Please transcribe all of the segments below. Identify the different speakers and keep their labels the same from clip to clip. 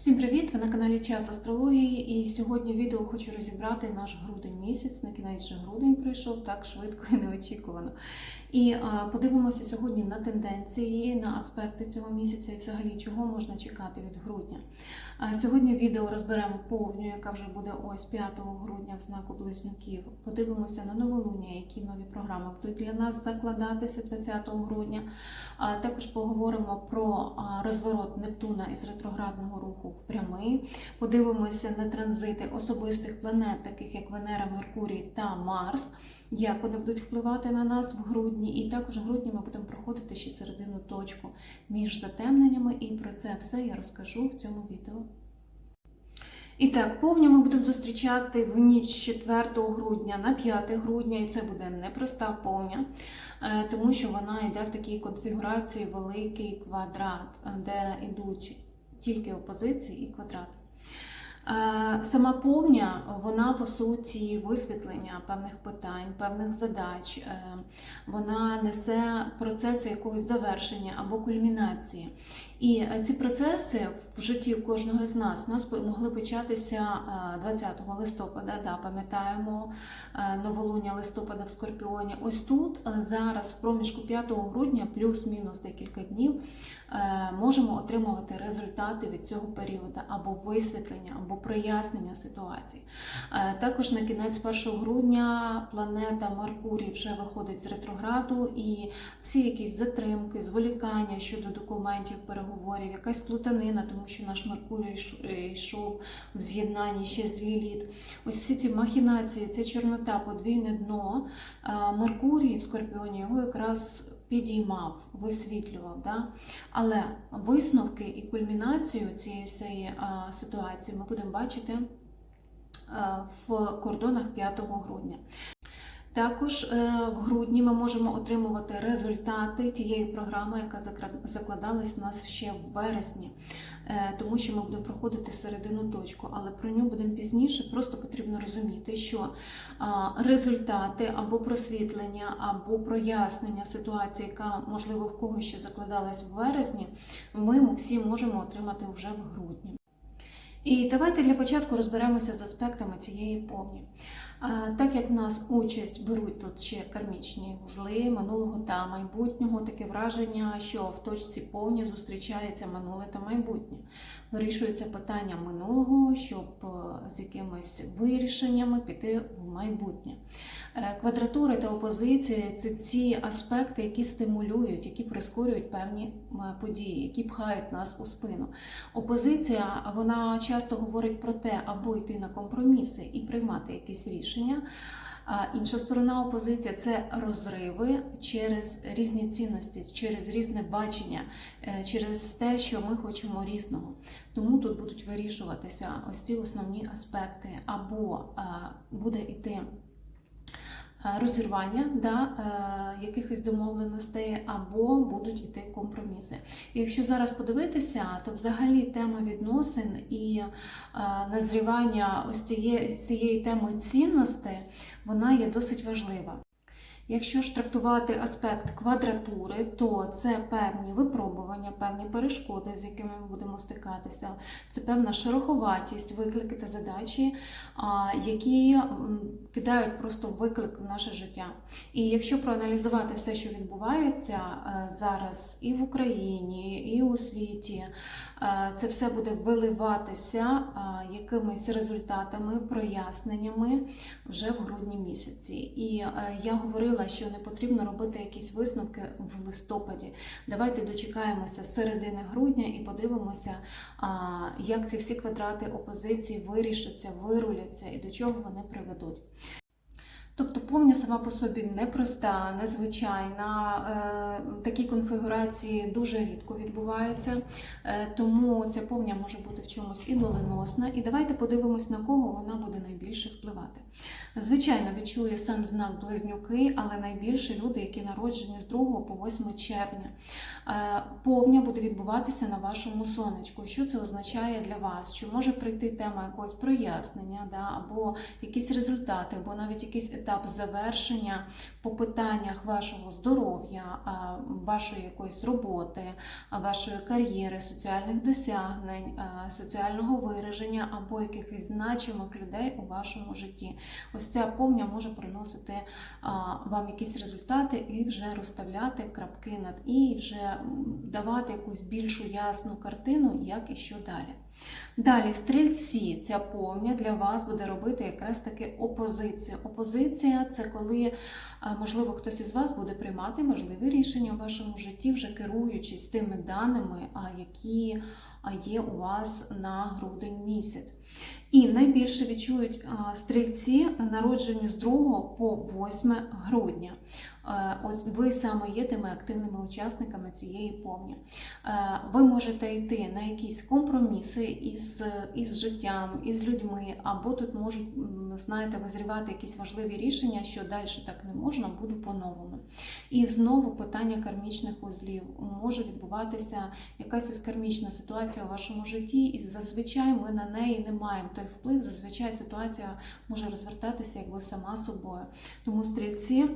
Speaker 1: Всім привіт! Ви на каналі Час Астрології. І сьогодні відео хочу розібрати наш грудень місяць. На кінець же грудень прийшов так швидко і неочікувано. І а, подивимося сьогодні на тенденції, на аспекти цього місяця і взагалі чого можна чекати від грудня. А, сьогодні відео розберемо повню, яка вже буде ось 5 грудня в знаку близнюків. Подивимося на новолуння, які нові програми будуть для нас закладатися 20 грудня. А також поговоримо про розворот Нептуна із ретроградного руху в прямий. Подивимося на транзити особистих планет, таких як Венера, Меркурій та Марс, як вони будуть впливати на нас в грудні. І також в грудні ми будемо проходити ще середину точку між затемненнями. І про це все я розкажу в цьому відео. І так, повню ми будемо зустрічати в ніч 4 грудня на 5 грудня, і це буде непроста повня, е, тому що вона йде в такій конфігурації великий квадрат, е, де йдуть тільки опозиції і квадрат. Е, Сама повня, вона по суті висвітлення певних питань, певних задач. Е, Вона несе процеси якогось завершення або кульмінації. І е, ці процеси в житті кожного з нас нас могли початися е, 20 листопада. Да, пам'ятаємо е, новолуння листопада в Скорпіоні. Ось тут е, зараз, в проміжку 5 грудня, плюс-мінус декілька днів, е, можемо отримувати результати від цього періоду або висвітлення, або прояснення ситуації. Е, Також на кінець 1 грудня планета Меркурій вже виходить з ретрограду, і всі якісь затримки, зволікання щодо документів, переговорів, якась плутанина, тому що наш Меркурій е, йшов в з'єднанні ще з Ліліт. Ось всі ці махінації, ця чорнота, подвійне дно. Меркурій в Скорпіоні його якраз підіймав, висвітлював. Да? Але висновки і кульмінацію цієї всієї ситуації ми будемо бачити в кордонах 5 грудня. Також е, в грудні ми можемо отримувати результати тієї програми, яка закладалась в нас ще в вересні, Е, тому що ми будемо проходити середину точку, але про нього будемо пізніше. Просто потрібно розуміти, що результати або просвітлення, або прояснення ситуації, яка можливо в когось ще закладалась в вересні, ми всі можемо отримати вже в грудні. І давайте для початку розберемося з аспектами цієї повні. Так як в нас участь беруть тут ще кармічні вузли минулого та майбутнього, таке враження, що в точці повні зустрічається минуле та майбутнє. Вирішується питання минулого, щоб е, з якимись вирішеннями піти в майбутнє. Е, Квадратури та опозиції це ці аспекти, які стимулюють, які прискорюють певні події, які пхають нас у спину. Опозиція вона часто говорить про те, або йти на компроміси і приймати якісь рішення. А інша сторона опозиція це розриви через різні цінності, через різне бачення, е, через те, що ми хочемо різного. Тому тут будуть вирішуватися ось ці основні аспекти, або буде йти розірвання да, е, якихось домовленостей, або будуть йти компроміси. І якщо зараз подивитися, то взагалі тема відносин і е, назрівання ось цієї, цієї теми цінностей, вона є досить важлива. Якщо ж трактувати аспект квадратури, то це певні випробування, певні перешкоди, з якими ми будемо стикатися, це певна шероховатість, виклики та задачі, які кидають просто виклик в наше життя. І якщо проаналізувати все, що відбувається е, зараз і в Україні, і у світі, це все буде виливатися е, якимись результатами, проясненнями вже в грудні місяці. І е, я говорила, що не потрібно робити якісь висновки в листопаді. Давайте дочекаємося середини грудня і подивимося, як ці всі квадрати опозиції вирішаться, вируляться і до чого вони приведуть. Тобто повня сама по собі непроста, незвичайна. Е, Такі конфігурації дуже рідко відбуваються, Е, тому ця повня може бути в чомусь і доленосна. І давайте подивимось, на кого вона буде найбільше впливати. Звичайно, відчує сам знак близнюки, але найбільше люди, які народжені з 2 по 8 червня. Е, Повня буде відбуватися на вашому сонечку. Що це означає для вас? Що може прийти тема якогось прояснення, да, або якісь результати, або навіть якийсь етап етап завершення по питаннях вашого здоров'я, вашої якоїсь роботи, вашої кар'єри, соціальних досягнень, соціального вираження або якихось значимих людей у вашому житті. Ось ця повня може приносити вам якісь результати і вже розставляти крапки над і, і вже давати якусь більшу ясну картину, як і що далі. Далі, стрільці, ця повня для вас буде робити якраз таки опозицію. Опозиція це коли, можливо, хтось із вас буде приймати можливі рішення в вашому житті, вже керуючись тими даними, які є у вас на грудень місяць. І найбільше відчують стрільці народжені з 2 по 8 грудня. Е, Ось ви саме є тими активними учасниками цієї повні. Е, Ви можете йти на якісь компроміси із, із життям, із людьми, або тут можуть, знаєте, визрівати якісь важливі рішення, що далі так не можна, буду по-новому. І знову питання кармічних узлів. Може відбуватися якась ось кармічна ситуація у вашому житті, і зазвичай ми на неї не маємо той вплив. Зазвичай ситуація може розвертатися якби сама собою. Тому стрільці.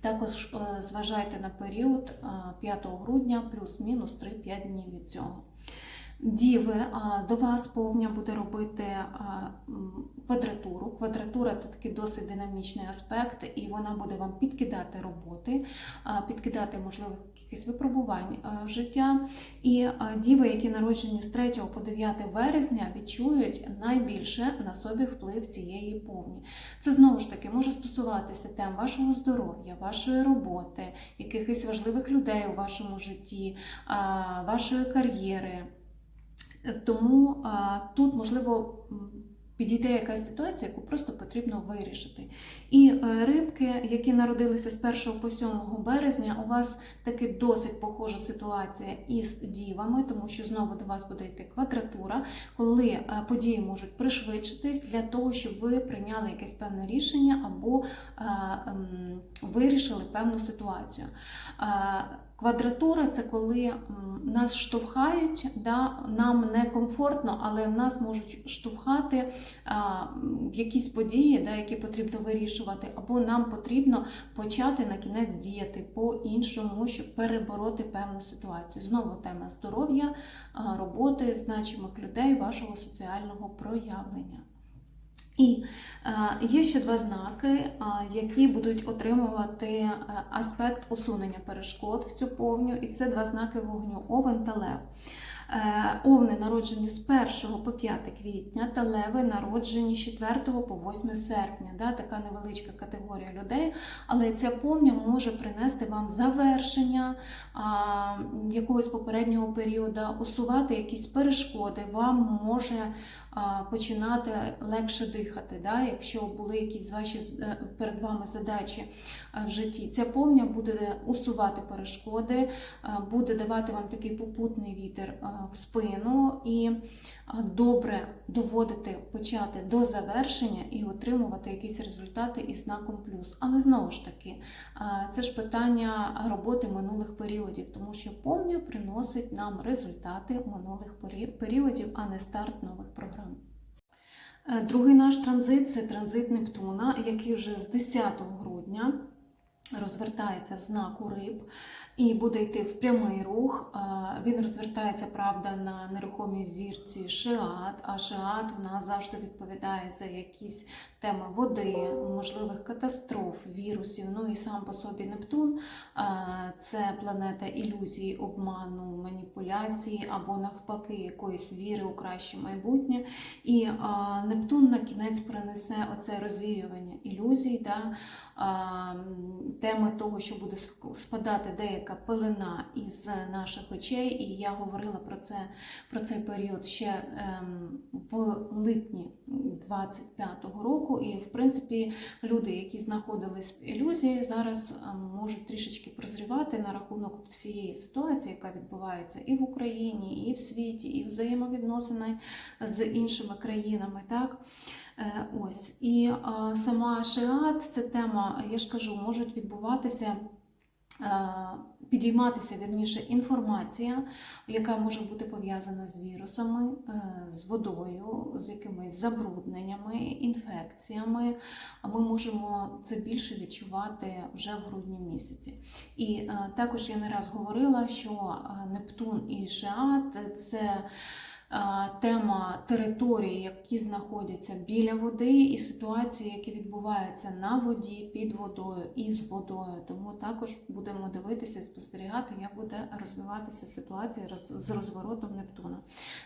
Speaker 1: Також е, зважайте на період е, 5 грудня плюс-мінус 3-5 днів від цього. Діви, до вас повня буде робити квадратуру. Квадратура це такий досить динамічний аспект, і вона буде вам підкидати роботи, підкидати можливих якихось випробувань е, в життя. І діви, які народжені з 3 по 9 вересня, відчують найбільше на собі вплив цієї повні. Це знову ж таки може стосуватися тем вашого здоров'я, вашої роботи, якихось важливих людей у вашому житті, вашої кар'єри. Тому тут можливо підійде якась ситуація, яку просто потрібно вирішити. І е, рибки, які народилися з 1 по 7 березня, у вас таки досить похожа ситуація із дівами, тому що знову до вас буде йти квадратура, коли е, події можуть пришвидшитись для того, щоб ви прийняли якесь певне рішення або е, вирішили певну ситуацію. Квадратура це коли нас штовхають, да, нам некомфортно, але нас можуть штовхати а, в якісь події, да, які потрібно вирішувати, або нам потрібно почати на кінець діяти по-іншому, щоб перебороти певну ситуацію. Знову тема здоров'я, роботи, значимих людей, вашого соціального проявлення. І е, є ще два знаки, е, які будуть отримувати е, аспект усунення перешкод в цю повню, і це два знаки вогню Овен та Лев. Овни народжені з 1 по 5 квітня, та леви народжені з 4 по 8 серпня. Да, така невеличка категорія людей, але ця повня може принести вам завершення а, якогось попереднього періоду, усувати якісь перешкоди, вам може починати легше дихати, да, якщо були якісь ваші е, перед вами задачі е, в житті. Ця повня буде усувати перешкоди, е, буде давати вам такий попутний вітер в спину і добре доводити, почати до завершення і отримувати якісь результати із знаком плюс. Але знову ж таки, це ж питання роботи минулих періодів, тому що повня приносить нам результати минулих періодів, а не старт нових програм. Е, Другий наш транзит це транзит Нептуна, який вже з 10 грудня розвертається в знаку риб і буде йти в прямий рух. Він розвертається, правда, на нерухомій зірці Шиат, а Шиат в нас завжди відповідає за якісь теми води, можливих катастроф, вірусів. Ну і сам по собі Нептун це планета ілюзії, обману, маніпуляції або навпаки якоїсь віри у краще майбутнє. І Нептун на кінець принесе оце розвіювання ілюзій, да, теми того, що буде спадати деяка пелена із наших очей. І я говорила про це про цей період ще ем, в липні 25-го року. І, в принципі, люди, які знаходились в ілюзії, зараз ем, можуть трішечки прозрівати на рахунок всієї ситуації, яка відбувається і в Україні, і в світі, і взаємовідносини з іншими країнами. Так? Е, Ось. І сама Шиат, це тема, я ж кажу, можуть відбуватися Підійматися вірніше інформація, яка може бути пов'язана з вірусами, е, з водою, з якимись забрудненнями, інфекціями. А Ми можемо це більше відчувати вже в грудні місяці. І е, також я не раз говорила, що е, Нептун і Шеат це е, тема території, які знаходяться біля води, і ситуації, які відбуваються на воді, під водою і з водою. Тому також будемо дивитися і спостерігати, як буде розвиватися ситуація з розворотом Нептуна.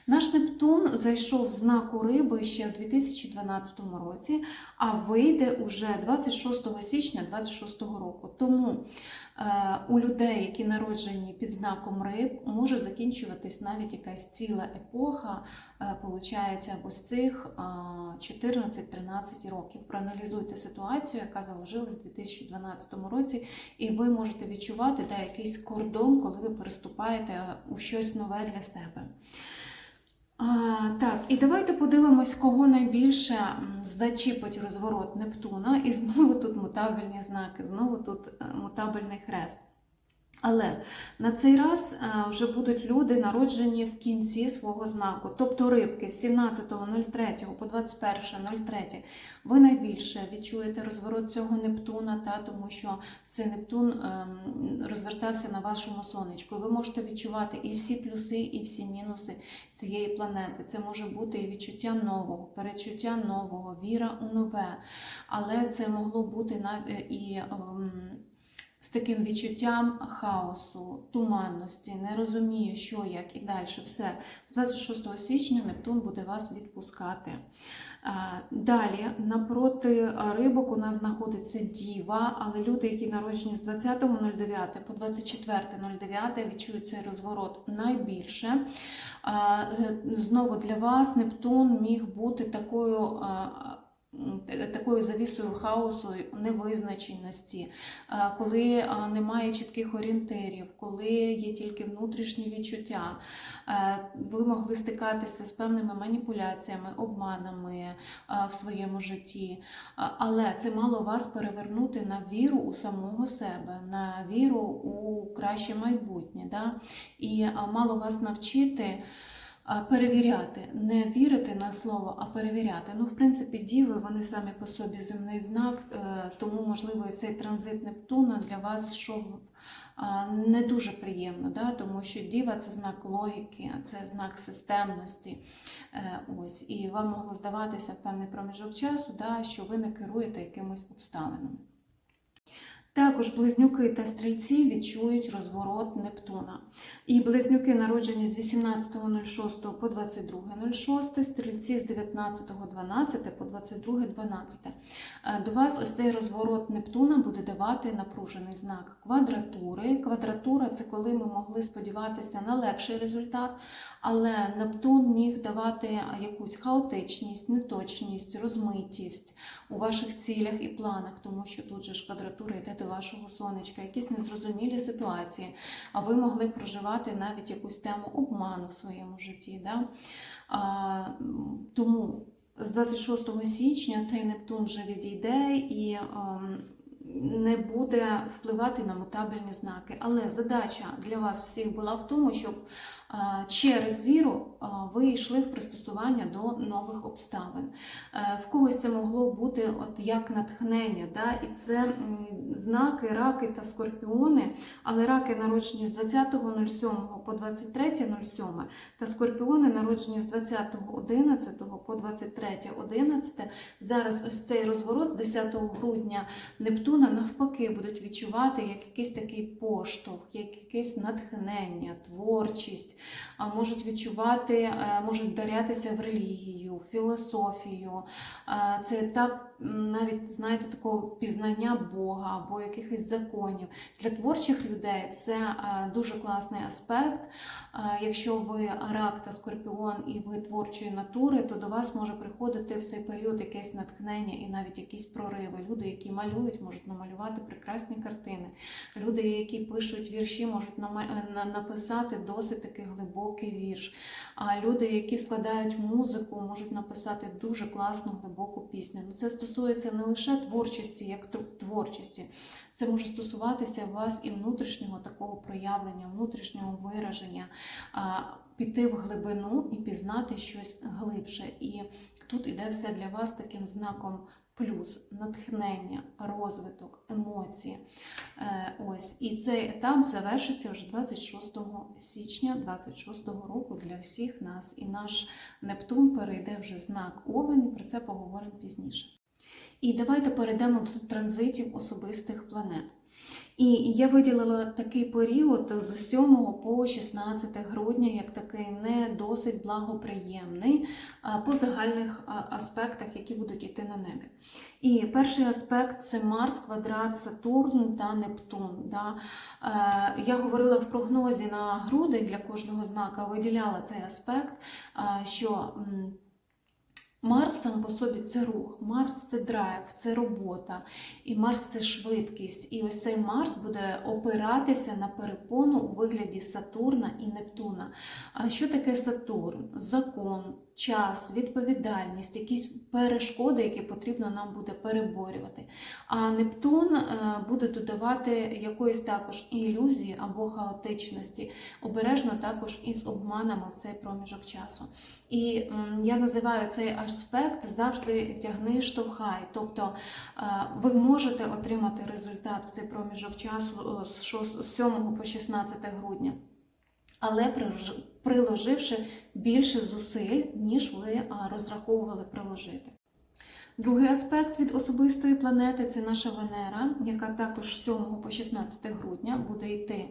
Speaker 1: Наш Нептун зайшов в знаку риби ще у 2012 році, а вийде уже 26 січня 2026 року. Тому е, у людей, які народжені під знаком риб, може закінчуватись навіть якась ціла епоха, е, получається, або з цих е, 14-13 років. Проаналізуйте ситуацію, яка заложилась у 2012 році, і ви можете відчувати да, якийсь кордон, коли ви переступаєте у щось нове для себе. А, так, і давайте подивимось, кого найбільше зачіпить розворот Нептуна. І знову тут мутабельні знаки, знову тут е, мутабельний хрест. Але на цей раз е, вже будуть люди народжені в кінці свого знаку, тобто рибки з 17.03 по 21.03 ви найбільше відчуєте розворот цього Нептуна, та, тому що цей Нептун ем, розвертався на вашому сонечку. Ви можете відчувати і всі плюси, і всі мінуси цієї планети. Це може бути і відчуття нового, перечуття нового, віра у нове. Але це могло бути нав- і. З таким відчуттям хаосу, туманності, не розумію, що, як і далі. Все. З 26 січня Нептун буде вас відпускати. Далі, напроти рибок у нас знаходиться Діва, але люди, які народжені з 20.09 по 24.09, відчують цей розворот найбільше. Е, Знову для вас Нептун міг бути такою. Такою завісою хаосу, невизначеності, коли немає чітких орієнтирів, коли є тільки внутрішні відчуття, ви могли стикатися з певними маніпуляціями, обманами в своєму житті, але це мало вас перевернути на віру у самого себе, на віру у краще майбутнє. Да? І мало вас навчити. Перевіряти, не вірити на слово, а перевіряти. Ну, в принципі, діви вони самі по собі земний знак, е, тому, можливо, цей транзит Нептуна для вас йшов не дуже приємно, да? тому що діва це знак логіки, це знак системності. Е, Ось, і вам могло здаватися певний проміжок часу, да, що ви не керуєте якимось обставинами. Також близнюки та стрільці відчують розворот Нептуна. І близнюки народжені з 18.06 по 22.06, стрільці з 19.12 по 22.12. Е, До вас ось цей розворот Нептуна буде давати напружений знак квадратури. Квадратура це коли ми могли сподіватися на легший результат, але Нептун міг давати якусь хаотичність, неточність, розмитість у ваших цілях і планах, тому що тут же ж квадратура йде до вашого сонечка, якісь незрозумілі ситуації, а ви могли проживати навіть якусь тему обману в своєму житті. Да? А, тому з 26 січня цей Нептун вже відійде і ем, не буде впливати на мутабельні знаки. Але задача для вас всіх була в тому, щоб через віру ви йшли в пристосування до нових обставин. Е, В когось це могло бути от як натхнення, да? і це знаки, раки та скорпіони, але раки народжені з 20.07 по 23.07 та скорпіони народжені з 20.11 по 23.11. Зараз ось цей розворот з 10 грудня Нептуна навпаки будуть відчувати як якийсь такий поштовх, як якесь натхнення, творчість, можуть відчувати, е, можуть вдарятися в релігію, в філософію. Це м, навіть, знаєте, такого пізнання Бога або якихось законів. Для творчих людей це е, дуже класний аспект. Е, Якщо ви рак та скорпіон і ви творчої натури, то до вас може приходити в цей період якесь натхнення і навіть якісь прориви. Люди, які малюють, можуть намалювати прекрасні картини. Люди, які пишуть вірші, можуть е, на- написати досить таких глибокий вірш. А люди, які складають музику, можуть написати дуже класну глибоку пісню. Ну, це стосується не лише творчості, як творчості, це може стосуватися вас і внутрішнього такого проявлення, внутрішнього вираження, піти в глибину і пізнати щось глибше. І тут іде все для вас таким знаком плюс, натхнення, розвиток, емоції. Е, Ось і цей етап завершиться вже 26 січня 26 року для всіх нас. І наш Нептун перейде вже знак Овен, і про це поговоримо пізніше. І давайте перейдемо до транзитів особистих планет. І я виділила такий період з 7 по 16 грудня, як такий не досить благоприємний по загальних аспектах, які будуть йти на небі. І перший аспект це Марс, квадрат, Сатурн та Нептун. Да? Е, Я говорила в прогнозі на грудень для кожного знака, виділяла цей аспект, що. Марс сам по собі це рух, Марс це драйв, це робота, і Марс це швидкість. І ось цей Марс буде опиратися на перепону у вигляді Сатурна і Нептуна. А що таке Сатурн? Закон, час, відповідальність, якісь перешкоди, які потрібно нам буде переборювати. А Нептун е, буде додавати якоїсь також ілюзії або хаотичності, обережно також із обманами в цей проміжок часу. І я називаю цей аспект завжди тягни штовхай. Тобто е, ви можете отримати результат в цей проміжок часу е, з 7 по 16 грудня. Але приложивши більше зусиль, ніж ви розраховували приложити. Другий аспект від особистої планети це наша Венера, яка також з 7 по 16 грудня буде йти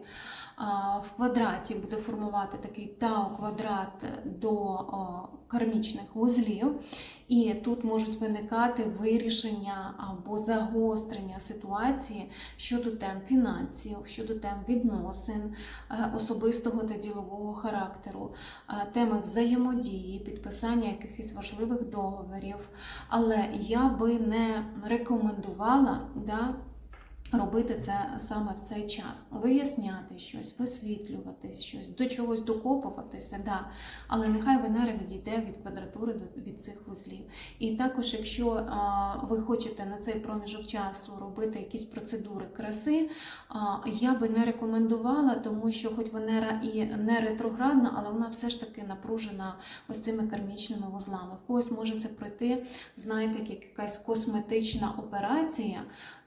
Speaker 1: в квадраті, буде формувати такий тау-квадрат до кармічних вузлів. І тут можуть виникати вирішення або загострення ситуації щодо тем фінансів, щодо тем відносин е, особистого та ділового характеру, е, теми взаємодії, підписання якихось важливих договорів. Але я би не рекомендувала да, робити це саме в цей час. Виясняти щось, висвітлювати щось, до чогось докопуватися, да. але нехай Венера відійде від квадратури від цих вузлів. І також, якщо а, ви хочете на цей проміжок часу робити якісь процедури краси, а, я би не рекомендувала, тому що, хоч Венера і не ретроградна, але вона все ж таки напружена ось цими кармічними вузлами. В когось може це пройти, знаєте, як якась косметична операція,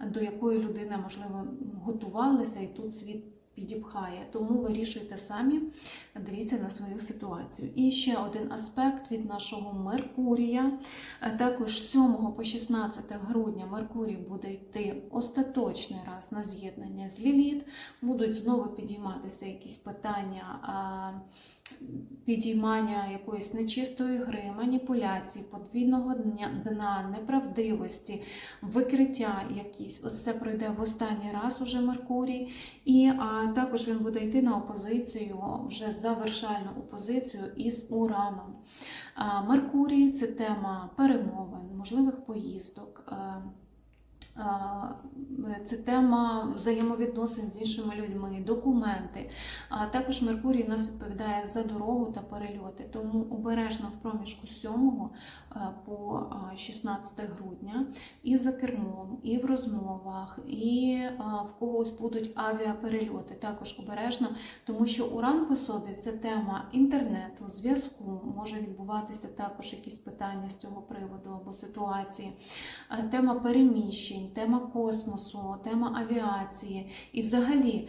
Speaker 1: до якої людина, можливо, готувалася, і тут світ підіпхає. Тому вирішуйте самі, дивіться на свою ситуацію. І ще один аспект від нашого Меркурія. Е, Також 7 по 16 грудня Меркурій буде йти остаточний раз на з'єднання з Ліліт. Будуть знову підійматися якісь питання. Підіймання якоїсь нечистої гри, маніпуляції, подвійного дна, неправдивості, викриття якісь. Ось це пройде в останній раз уже Меркурій. І а, також він буде йти на опозицію, вже завершальну опозицію із Ураном. А, Меркурій це тема перемовин, можливих поїздок. Це тема взаємовідносин з іншими людьми, документи. А також Меркурій у нас відповідає за дорогу та перельоти. Тому обережно в проміжку 7 по 16 грудня і за кермом, і в розмовах, і в когось будуть авіаперельоти. Також обережно, тому що уран по собі це тема інтернету, зв'язку, може відбуватися також якісь питання з цього приводу або ситуації. Тема переміщень, тема космосу, тема авіації. І взагалі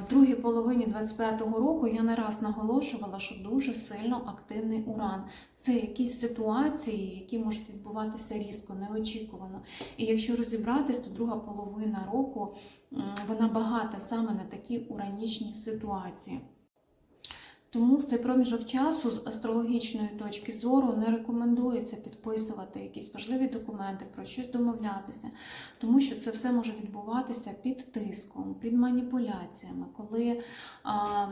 Speaker 1: в другій половині 25-го року я не раз наголошувала, що дуже сильно активний уран. Це якісь ситуації, які можуть відбуватися різко, неочікувано. І якщо розібратись, то друга половина року вона багата саме на такі уранічні ситуації. Тому в цей проміжок часу з астрологічної точки зору не рекомендується підписувати якісь важливі документи, про щось домовлятися, тому що це все може відбуватися під тиском, під маніпуляціями, коли а,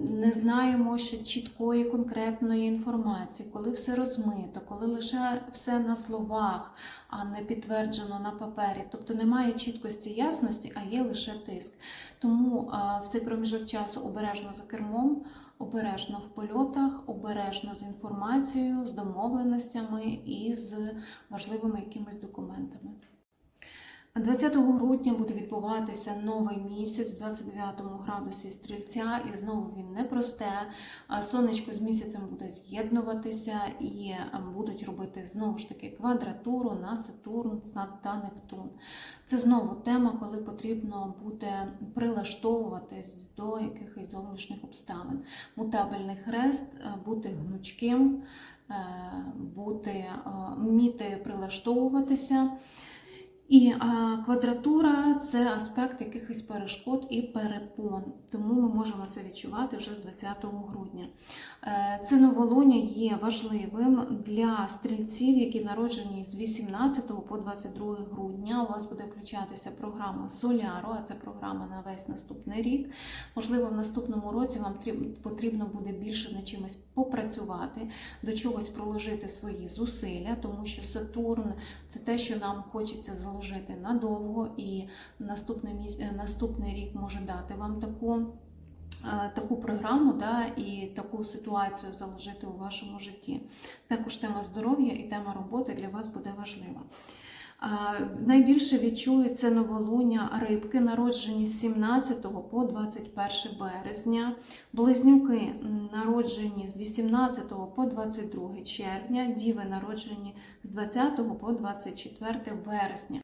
Speaker 1: не знаємо ще чіткої конкретної інформації, коли все розмито, коли лише все на словах, а не підтверджено на папері. Тобто немає чіткості ясності, а є лише тиск. Тому в цей проміжок часу обережно за кермом. обережно в польотах, обережно з інформацією, з домовленостями і з важливими якимись документами. 20 грудня буде відбуватися новий місяць в 29 градусі стрільця, і знову він непросте. А Сонечко з місяцем буде з'єднуватися і будуть робити знову ж таки квадратуру на Сатурн та Нептун. Це знову тема, коли потрібно буде прилаштовуватись до якихось зовнішніх обставин. Мутабельний хрест, е, бути гнучким, е, бути, е, вміти прилаштовуватися. І квадратура це аспект якихось перешкод і перепон. Тому ми можемо це відчувати вже з 20 грудня. Це новолуння є важливим для стрільців, які народжені з 18 по 22 грудня. У вас буде включатися програма Соляро, а це програма на весь наступний рік. Можливо, в наступному році вам потрібно буде більше над чимось попрацювати, до чогось проложити свої зусилля, тому що Сатурн це те, що нам хочеться заложити надовго, і наступний наступний рік може дати вам таку. Е, Таку програму да, і таку ситуацію заложити у вашому житті. Також тема здоров'я і тема роботи для вас буде важлива. Найбільше відчують це новолуння рибки, народжені з 17 по 21 березня, близнюки народжені з 18 по 22 червня, діви народжені з 20 по 24 вересня.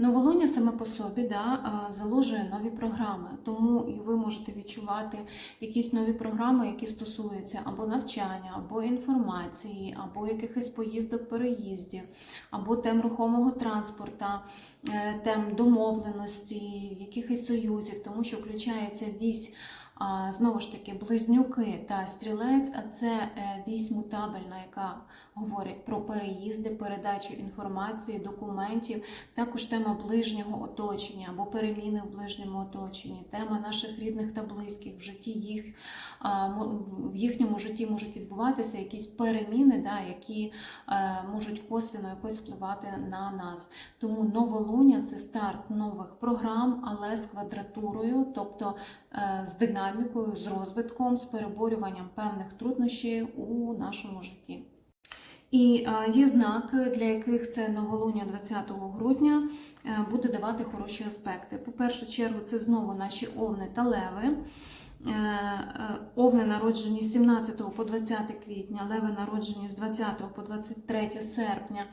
Speaker 1: Новолуння саме по собі да, заложує нові програми, тому і ви можете відчувати якісь нові програми, які стосуються або навчання, або інформації, або якихось поїздок, переїздів, або тем рухомого транспорту, е, тем домовленості, якихось союзів, тому що включається вісь. Знову ж таки, близнюки та стрілець, а це е, вісь мутабельна, яка говорить про переїзди, передачу інформації, документів, також тема ближнього оточення або переміни в ближньому оточенні, тема наших рідних та близьких в житті їх в їхньому житті можуть відбуватися якісь переміни, да, які е, можуть косвіно якось впливати на нас. Тому новолуння це старт нових програм, але з квадратурою, тобто е, з динамікою, з розвитком, з переборюванням певних труднощів у нашому житті. І е, є знаки, для яких це новолуння 20 грудня е, буде давати хороші аспекти. По першу чергу, це знову наші овни та леви. Е, е, Овни народжені з 17 по 20 квітня, леви народжені з 20 по 23 серпня.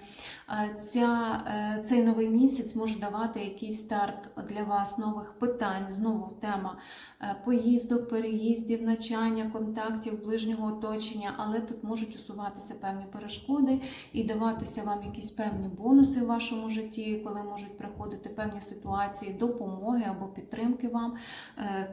Speaker 1: Е, Ця, цей новий місяць може давати якийсь старт для вас нових питань. Знову тема поїздок, переїздів, навчання, контактів, ближнього оточення, але тут можуть усуватися певні перешкоди і даватися вам якісь певні бонуси в вашому житті, коли можуть приходити певні ситуації допомоги або підтримки вам.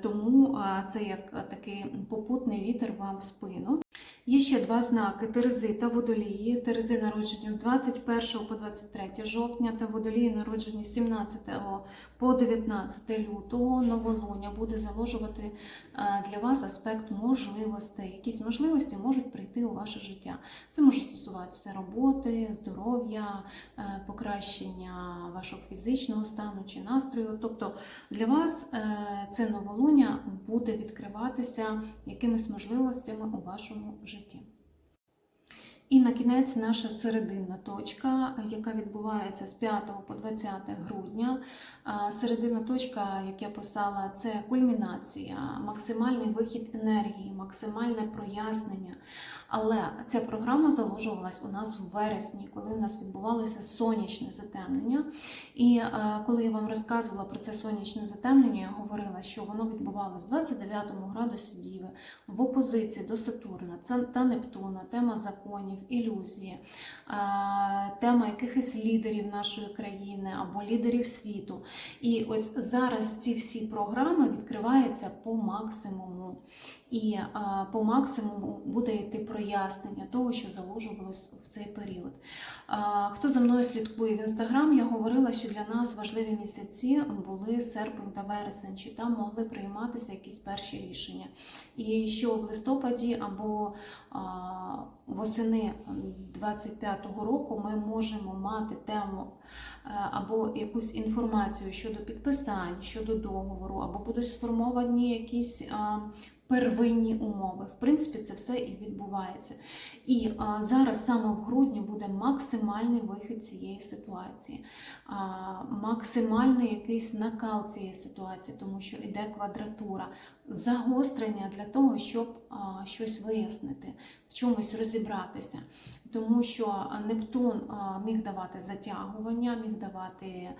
Speaker 1: Тому це як е, такий попутний вітер вам в спину. Є ще два знаки Терези та Водолії. Терези народжені з 21 по 23 жовтня та Водолії народжені з 17 по 19 лютого. Новолуння буде заложувати е, для вас аспект можливостей. Якісь можливості можуть прийти у ваше життя. Це може стосуватися роботи, здоров'я, е, покращення вашого фізичного стану чи настрою. Тобто для вас е, це новолуння буде відкриватися якимись можливостями у вашому житті. І на кінець наша серединна точка, яка відбувається з 5 по 20 грудня. Серединна точка, як я писала, це кульмінація, максимальний вихід енергії, максимальне прояснення. Але ця програма заложувалась у нас в вересні, коли у нас відбувалося сонячне затемнення. І е, коли я вам розказувала про це сонячне затемнення, я говорила, що воно відбувалося в 29 градусі Діви в опозиції до Сатурна та Нептуна, тема законів, ілюзії, е, тема якихось лідерів нашої країни або лідерів світу. І ось зараз ці всі програми відкриваються по максимуму. І по максимуму буде йти прояснення того, що заложувалось в цей період. Хто за мною слідкує в інстаграм, я говорила, що для нас важливі місяці були серпень та вересень, чи там могли прийматися якісь перші рішення. І що в листопаді або восени 25-го року ми можемо мати тему е, або якусь інформацію щодо підписань, щодо договору, або будуть сформовані якісь первинні умови. В принципі, це все і відбувається. І а, зараз саме в грудні буде максимальний вихід цієї ситуації, а, максимальний якийсь накал цієї ситуації, тому що йде квадратура, загострення для того, щоб а, щось вияснити, в чомусь розібратися. Тому що Нептун міг давати затягування, міг давати е,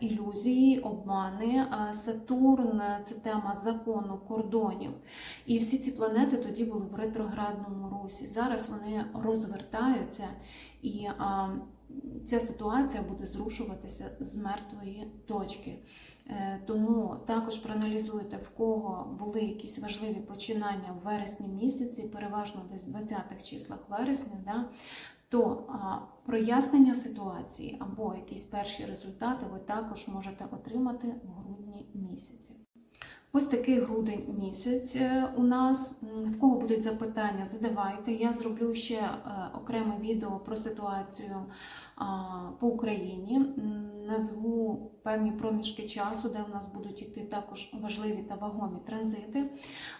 Speaker 1: ілюзії, обмани. Сатурн це тема закону, кордонів. І всі ці планети тоді були в ретроградному русі. Зараз вони розвертаються, і ця ситуація буде зрушуватися з мертвої точки. Е, Тому також проаналізуйте, в кого були якісь важливі починання в вересні місяці, переважно десь в 20-х числах вересня, да, то а, прояснення ситуації або якісь перші результати ви також можете отримати в грудні місяці. Ось такий грудень місяць е, у нас. В кого будуть запитання, задавайте. Я зроблю ще е, окреме відео про ситуацію по Україні. Назву певні проміжки часу, де у нас будуть йти також важливі та вагомі транзити.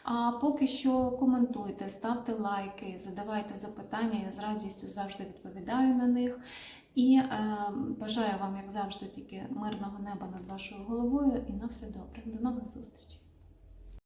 Speaker 1: А поки що коментуйте, ставте лайки, задавайте запитання. Я з радістю завжди відповідаю на них. І е, бажаю вам, як завжди, тільки мирного неба над вашою головою і на все добре. До нових зустрічей!